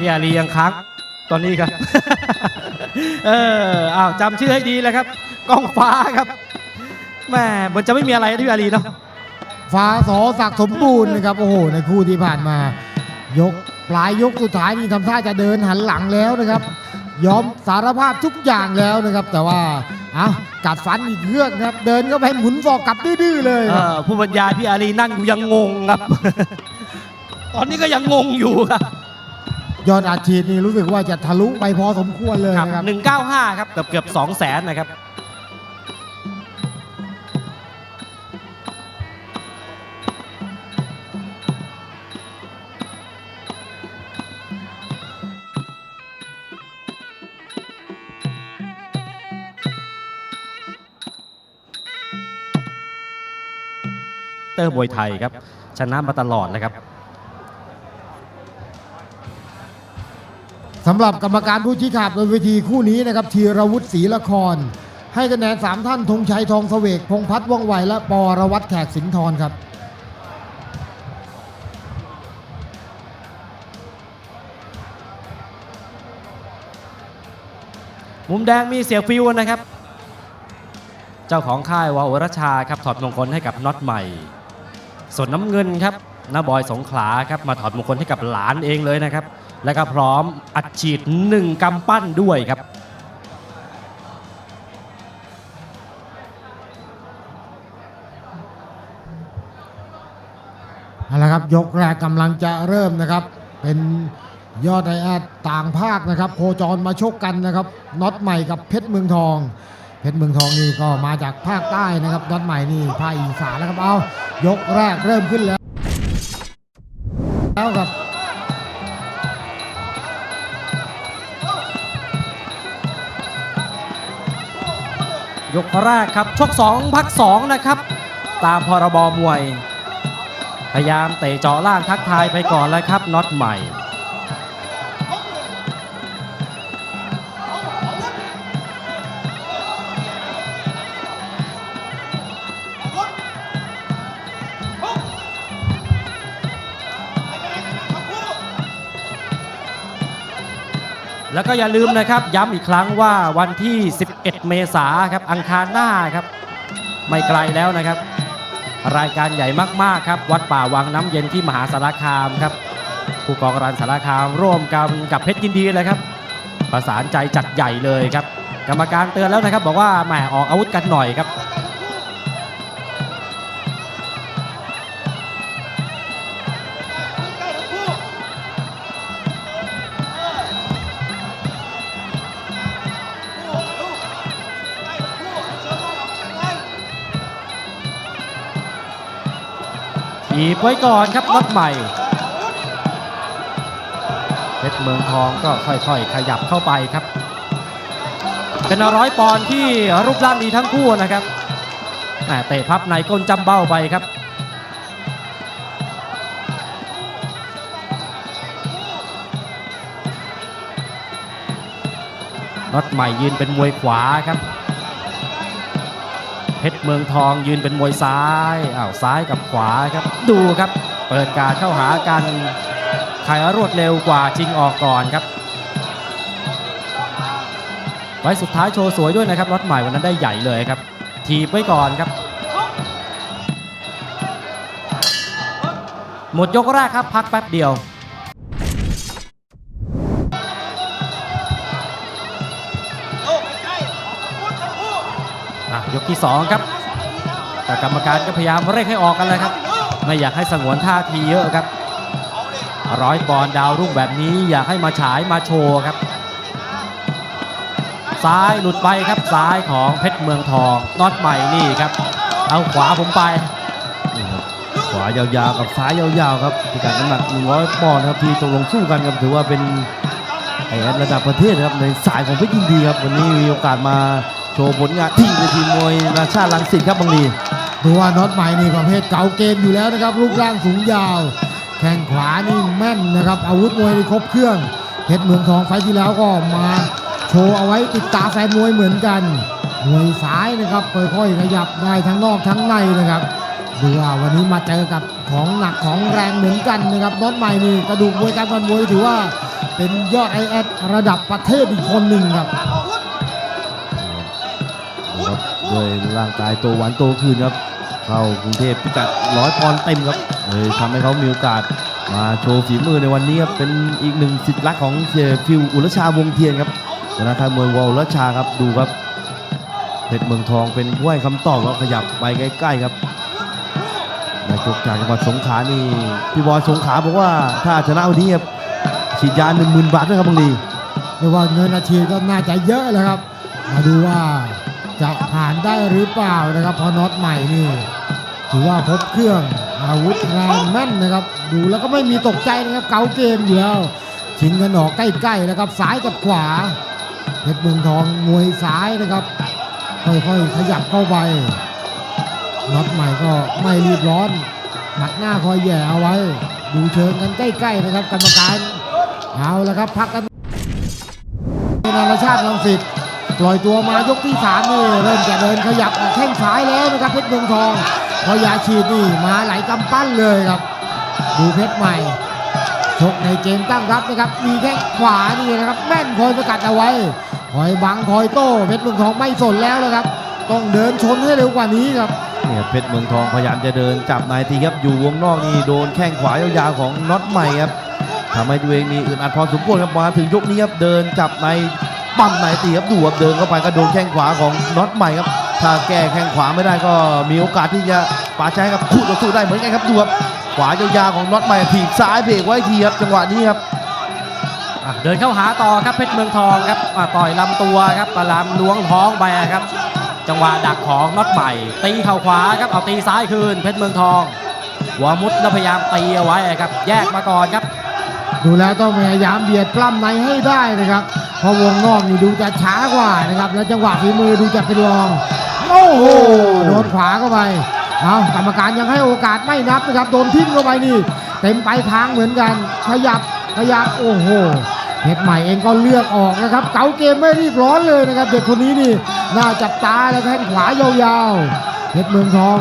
พี่อารียังค้างตอนนี้ครับ เอออ้าวจำชื่อให้ดีเลยครับกล้องฟ้าครับแหม่มันจะไม่มีอะไรนะพี่อารีเนาะฟ้าสอศักดิ์สมบูรณ์นะครับโอ้โหในคู่ที่ผ่านมา ยกปลายยกสุดท้ายนี่ทำท่าจะเดินหันหลังแล้วนะครับยอมสารภาพทุกอย่างแล้วนะครับ แต่ว่าเอากัดฟันอีกเครื่องนะครับ เดินก็ไปหมุนฟอกกลับดื้อๆเลยเออผู้บรรยายพี่อารีนั่งอยู่ยังงงครับ ตอนนี้ก็ยังงงอยู่ครับ ยอดอาชีพนี่รู้สึกว่าจะทะลุไปพอสมควรเลยครับนะครับหนึ่งเก้าห้าครับเกือบเกือบสองแสนนะครับ เตอร์มวยไทยครับ ชนะมาตลอดนะครับ สำหรับกรรมการผู้ชี้ขาดบนเวทีคู่นี้นะครับธีรวุฒิศรีละคร ให้คะแนน 3 ท่านธงชัยทองเสวกพงพัฒน์ว่องไว และปอรวัตรแขกสินทรครับมุมแดงมีเสียฟิวนะครับ เจ้าของค่ายวาวรชาครับถอดมงคลให้กับน็อตใหม่ ส่วนน้ำเงินครับน้าบอยสงขลาครับมาถอดมงคลให้กับหลานเองเลยนะครับ แล้วก็พร้อมอัดฉีดหนึ่งกำปั้นด้วยครับ เอาละครับยกแรกกำลังจะเริ่มนะครับ เป็นยอดไอแอดต่างภาคนะครับ โคจรมาชกกันนะครับน็อตใหม่กับเพชรเมืองทอง เพชรเมืองทองนี่ก็มาจากภาคใต้นะครับน็อตใหม่นี่ภาคอีสานแล้วครับเอายกแรกเริ่มขึ้นแล้วแล้วครับ ยกแรกครับชก2พัก2นะครับ ตามพรบมวย พยายามเตะเจาะล่างทักทายไปก่อนแล้วครับน็อตใหม่ แล้วก็อย่าลืมนะครับย้ำอีกครั้งว่าวันที่ 11 เมษาครับอังคารหน้าครับ ไม่ไกลแล้วนะครับ รายการใหญ่มากๆครับ วัดป่าวังน้ำเย็นที่มหาสารคามครับผู้กองรันสารคามร่วมกันกับเพชรยินดีเลยครับ ประสานใจจัดใหญ่เลยครับ กรรมการเตือนแล้วนะครับ บอกว่าแหมออกอาวุธกันหน่อยครับ ไว้ก่อนครับน็อตใหม่เพชรเมืองทองก็ค่อยๆ ขยับเข้าไปครับ เป็นร้อยปอนที่รูปร่างดีทั้งคู่นะครับแหม่เตะพับในก้นจำเบ้าไปครับน็อตใหม่ยืนเป็นมวยขวาครับ เพชรเมืองทองยืนเป็นมวยซ้ายอ้าวซ้ายกับขวาครับ ดูครับ เปิดการเข้าหากันใครรวดเร็วกว่าชิงออกก่อนครับ ไว้สุดท้ายโชว์สวยด้วยนะครับรถใหม่วันนั้นได้ใหญ่เลยครับ ทีบไว้ก่อนครับ หมดยกแรกครับพักแป๊บเดียว อะยกที่ 2 ครับ แต่กรรมการก็พยายามเร่งให้ออกกันเลยครับ ไม่อยากให้สงวนท่าทีเยอะครับ ร้อยปอนดาวรุ่งแบบนี้อยากให้มาฉายมาโชว์ครับ ซ้ายหลุดไปครับซ้ายของเพชรเมืองทองน็อตใหม่นี่ครับ เอาขวาผมไปขวายาวๆกับซ้ายยาวๆครับพิกัดน้ำหนัก100ปอนด์ครับที่ตกลงสู้กันครับถือว่าเป็นไอ้ระดับประเทศครับในสายของเพชรยินดีครับวันนี้มีโอกาสมา โชว์ผลงานที่เวทีมวยนาชาติลังสิตครับบางลีดูว่าน็อตใหม่นี่ประเภทเก่าเกมอยู่แล้วนะครับรูปร่างสูงยาว แข้งขวานี่แม่นนะครับ อาวุธมวยนี่ครบเครื่องเพชรเมืองทองไฟที่แล้วก็มาโชว์เอาไว้ติดตาแฟนมวยเหมือนกันมวยซ้ายนะครับค่อยๆขยับได้ทั้งนอกทั้งในนะครับดูว่าวันนี้มาเจอกับของหนักของแรงเหมือนกันนะครับน็อตใหม่นี่กระดูกมวยการฟันมวยถือว่าเป็นยอดไอแอดระดับประเทศอีกคนหนึ่งครับ ด้วยร่างกายโตหวานโตคืนครับ เข้ากรุงเทพพิกัดร้อยปอนด์เต็มครับเลยทำให้เขามีโอกาสมาโชว์ฝีมือในวันนี้ครับเป็นอีกหนึ่งสิทธิ์รักของเสียฟิวอุลชาวงเทียนครับธนาคารมวยวอลชาครับดูครับเพชรเมืองทองเป็นผู้ให้คำตอบแล้วขยับไปใกล้ๆครับนายกจากจังหวัดสงขลานี่พี่บอยสงขลาบอกว่าถ้าชนะวันนี้ครับฉีดยาหนึ่งหมื่นบาทด้วยครับบางทีเรียกว่าเงินอาชีพก็น่าจะเยอะแล้วครับ มาดูว่า จะผ่านได้หรือเปล่านะครับพอน็อตใหม่นี่ถือว่าพบเครื่องอาวุธแรงแม่นนะครับ ดูแล้วก็ไม่มีตกใจนะครับเกาเกมอยู่แล้วชิงกันออกใกล้ๆนะครับซ้ายกับขวาเพชรเมืองทองมวยซ้ายนะครับ ค่อยๆขยับเข้าไปน็อตใหม่ก็ไม่รีบร้อนหนักหน้าคอยแย่เอาไว้ ดูเชิงกันใกล้ๆนะครับกรรมการเอาแล้วครับพักกันนานาชาติลังสิต ปล่อยตัวมายกที่สามนี่เริ่มจะเดินขยับออกแข้งซ้ายแล้วนะครับเพชรเมืองทองพอยาฉีดนี่มาไหลกำปั้นเลยครับดูเพชรใหม่ชกในเกมตั้งรับนะครับมีแข้งขวานี่นะครับแม่นคอยสกัดเอาไว้คอยบังคอยโต้เพชรเมืองทองไม่สนแล้วนะครับ ต้องเดินชนให้เร็วกว่านี้ครับเนี่ยเพชรเมืองทองพยายามจะเดินจับนายทีครับอยู่วงนอกนี่โดนแข้งขวายาวๆของน็อตใหม่ครับทำให้ตัวเองมีอึดอัดพอสมควรครับมาถึงยกนี้ครับเดินจับใน ปั้มนายตีครับดูครับเดินเข้าไปก็โดนแข้งขวาของน็อตใหม่ครับ ถ้าแก้แข้งขวาไม่ได้ก็มีโอกาสที่จะปาใช้กับคู่ต่อสู้ได้เหมือนกันครับดูครับขวายาวๆของน็อตใหม่ถีบซ้ายเบรกไว้ทีครับจังหวะนี้ครับอะเดินเข้าหาต่อครับเพชรเมืองทองครับอะต่อยลำตัวครับปลามล้วงท้องไปครับ จังหวะดักของน็อตใหม่ ตีเข่าขวาครับเอาตีซ้ายคืนเพชรเมืองทองหัวมุดแล้วพยายามตีเอาไว้ครับ แยกมาก่อนครับ ดูแล้วต้องพยายามเบียดปล้ำในให้ได้นะครับ เพราะวงนอกนี่ดูจะช้ากว่านะครับ แล้วจังหวะฝีมือดูจะเป็นรอง โอ้โหโดนขวาเข้าไปเอากรรมการยังให้โอกาสไม่นับนะครับ โดนทิ้งเข้าไปนี่ เต็มไปทางเหมือนกัน ขยับขยับโอ้โหเพชรใหม่เองก็เลือกออกนะครับ เก๋าเกมไม่รีบร้อนเลยนะครับ เด็กคนนี้นี่น่าจับตาแล้วแข้งขวายาวๆเพชรเมืองทอง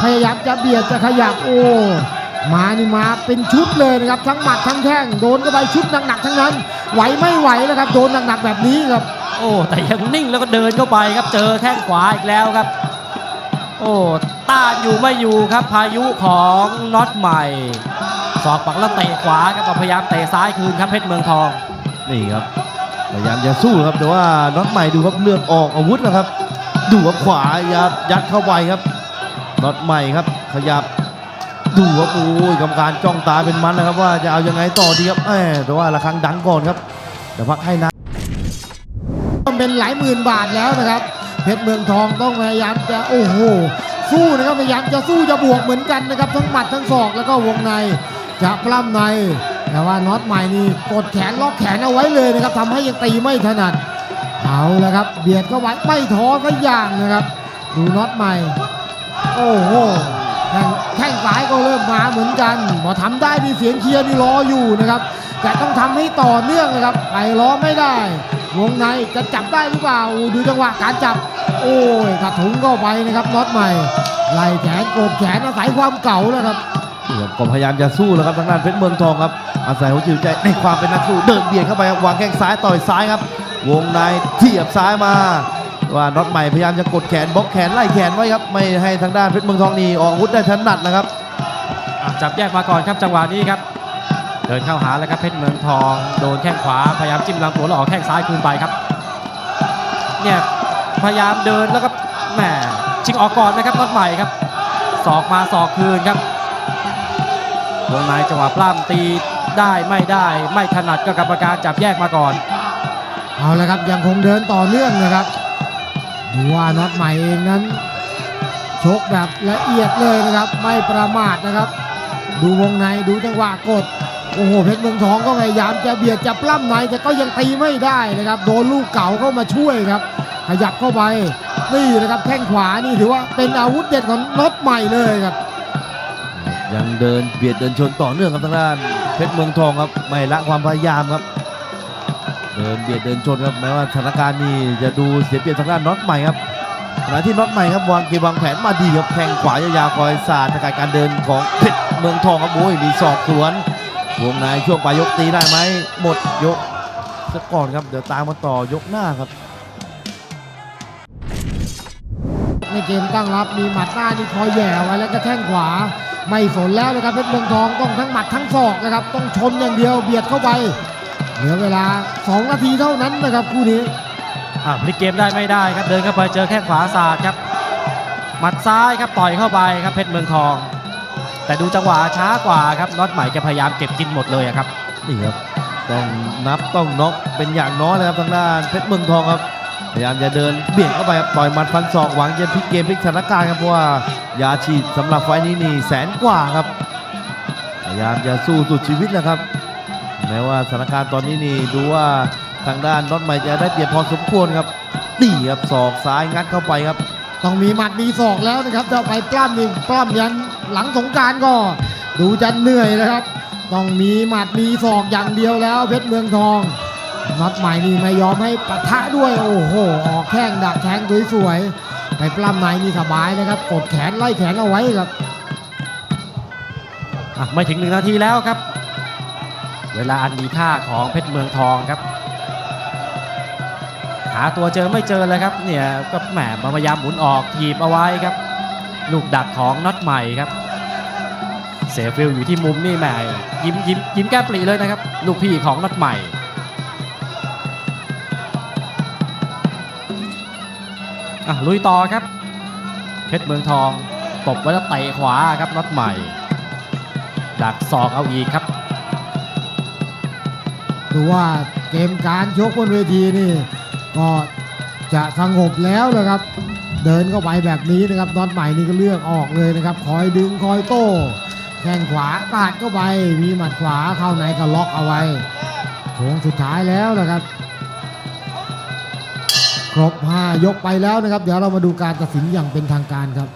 พยายามจะเบียดจะขยับโอ้ มานี่มาเป็นชุดเลยนะครับทั้งหมัดทั้งแข้งโดนเข้าไปชุดหนักๆทั้งนั้น ไหวไม่ไหวแล้วครับ โดนหนักๆแบบนี้ครับ โอ้แต่ยังนิ่งแล้วก็เดินเข้าไปครับ เจอแข้งขวาอีกแล้วครับ โอ้ต้านอยู่ไม่อยู่ครับ พายุของน็อตใหม่สอกปักแล้วเตะขวาครับพยายามเตะซ้ายคืนครับเพชรเมืองทองนี่ครับพยายามจะสู้ครับแต่ว่าน็อตใหม่ดูครับเลือกออกอาวุธนะครับ ดูครับขวายัดยัดเข้าไปครับน็อตใหม่ครับขยับ ดูครับโอ้ยกรรมการจ้องตาเป็นมันนะครับ ว่าจะเอายังไงต่อดีครับแหมแต่ว่าระฆังดังก่อนครับแต่พักให้นะต้องเป็นหลายหมื่นบาทแล้วนะครับเพชรเมืองทองต้องพยายามจะโอ้โหสู้นะครับพยายามจะสู้จะบวกเหมือนกันนะครับ ทั้งหมัดทั้งศอกแล้วก็วงในจะปล้ำในแต่ว่าน็อตใหม่นี่กดแขนล็อกแขนเอาไว้เลยนะครับทำให้ยังตีไม่ถนัดเอาละครับ เบียดเข้าไว้ไม่ท้อสักอย่างนะครับ ดูน็อตใหม่ โอ้โห แข้งซ้ายก็เริ่มมาเหมือนกันพอทำได้นี่เสียงเชียร์นี่รออยู่นะครับแต่ต้องทำให้ต่อเนื่องนะครับไปล้อไม่ได้ วงในจะจับได้หรือเปล่าดูจังหวะการจับ โอ้ยกระถุงเข้าไปนะครับน็อตใหม่ไล่แขนโกดแขนอาศัยความเก่าแล้วครับก็พยายามจะสู้แล้วครับทางด้านเพชรเมืองทองครับ อาศัยหัวจิตใจในความเป็นนักสู้เดินเบียดเข้าไปครับวางแข้งซ้ายต่อยซ้ายครับ วงในเทียบซ้ายมา ว่าน็อตใหม่พยายามจะกดแขนบล็อกแขนไล่แขนไว้ครับไม่ให้ทางด้านเพชรเมืองทองนี่ออกอาวุธได้ถนัดนะครับอะจับแยกมาก่อนครับจังหวะนี้ครับ เดินเข้าหาแล้วครับเพชรเมืองทอง โดนแข้งขวาพยายามจิ้มลำตัวแล้วออกแข้งซ้ายคืนไปครับเนี่ยพยายามเดินแล้วก็แหมชิงออกก่อนนะครับน็อตใหม่ครับศอกมาศอกคืนครับวงในจังหวะปล้ำตีได้ไม่ได้ไม่ถนัดก็กรรมการจับแยกมาก่อน เอาละครับยังคงเดินต่อเนื่องนะครับ ดูว่าน็อตใหม่เองนั้น ชกแบบละเอียดเลยนะครับ ไม่ประมาทนะครับ ดูวงในดูจังหวะกดโอ้โหเพชรเมืองทองก็พยายามจะเบียดจะปล้ำในแต่ก็ยังตีไม่ได้นะครับ โดนลูกเก่าเข้ามาช่วยครับขยับเข้าไปนี่นะครับแข้งขวานี่ถือว่าเป็นอาวุธเด็ดของน็อตใหม่เลยครับ ยังเดินเบียดเดินชนต่อเนื่องครับทางด้านเพชรเมืองทองครับไม่ละความพยายามครับ เดินเบียดเดินชนครับแม้ว่าสถานการณ์นี้จะดูเสียเปรียบทางด้านน็อตใหม่ครับขณะที่น็อตใหม่ครับวางเกมวางแผนมาดีครับแข้งขวายาวๆคอยสาดสกัดการเดินของเพชรเมืองทองครับโอ้ยมีศอกสวนวงในช่วงปลายยกตีได้ไหมหมดยกซะก่อนครับเดี๋ยวตามมาต่อยกหน้าครับในเกมตั้งรับมีหมัดหน้านี่คอยแหย่ไว้แล้วก็แท่งขวา ไม่สนแล้วนะครับเพชรเมืองทองต้องทั้งหมัดทั้งศอกนะครับต้องชนอย่างเดียวเบียดเข้าไป เหลือเวลา 2 นาทีเท่านั้นนะครับคู่นี้อะพลิกเกมได้ไม่ได้ครับเดินเข้าไปเจอแข้งขวาสาดครับหมัดซ้ายครับต่อยเข้าไปครับเพชรเมืองทอง แต่ดูจังหวะช้ากว่าครับน็อตใหม่จะพยายามเก็บกินหมดเลยอะครับนี่ครับต้องนับต้องน็อกเป็นอย่างน้อยเลยครับทางด้านเพชรเมืองทองครับพยายามจะเดินเบี่ยงเข้าไปครับต่อยหมัดฟันศอกหวังจะพลิกเกมพลิกสถานการณ์ครับเพราะว่ายาฉีดสำหรับไฟล์นี้นี่แสนกว่าครับพยายามจะสู้สุดชีวิตแหล้วครับ แม้ว่าสถานการณ์ตอนนี้นี่ดูว่าทางด้านน็อตใหม่จะได้เปรียบพอสมควรครับนี่ครับศอกซ้ายงัดเข้าไปครับ ต้องมีหมัดมีศอกแล้วนะครับจะไปปล้ำนี่ปล้ำยันหลังสงกรารก็ ดูจะเหนื่อยนะครับ ต้องมีหมัดมีศอกอย่างเดียวแล้วเพชรเมืองทองน็อตใหม่นี่ไม่ยอมให้ปะทะด้วยโอ้โห ออกแข้งดักแทงสวยๆไปปล้ำในนี่สบายนะครับ กดแขนไล่แขนเอาไว้ครับอะไม่ถึงหนึ่งนาทีแล้วครับ เวลาอันมีค่าของเพชรเมืองทองครับ หาตัวเจอไม่เจอเลยครับเนี่ยก็แหมพยายามหมุนออกถีบเอาไว้ครับ ลูกดักของน็อตใหม่ครับเซฟิลอยู่ที่มุมนี่แหมยิ้มยิ้มยิ้มแก้ปรีเลยนะครับ ลูกพี่ของน็อตใหม่อลุยต่อครับ เพชรเมืองทองตบไว้แล้วเตะขวาครับน็อตใหม่ดักศอกเอาอีกครับ ดูว่าเกมการชกบนเวทีนี่ก็จะสงบแล้วนะครับ เดินเข้าไปแบบนี้นะครับน็อตใหม่นี่ก็เลือกออกเลยนะครับ คอยดึงคอยโต้แข้งขวาตาดเข้าไปมีหมัดขวาเข้าในก็ล็อกเอาไว้โค้งสุดท้ายแล้วนะครับครบ 5 ยกไปแล้วนะครับ เดี๋ยวเรามาดูการตัดสินอย่างเป็นทางการครับ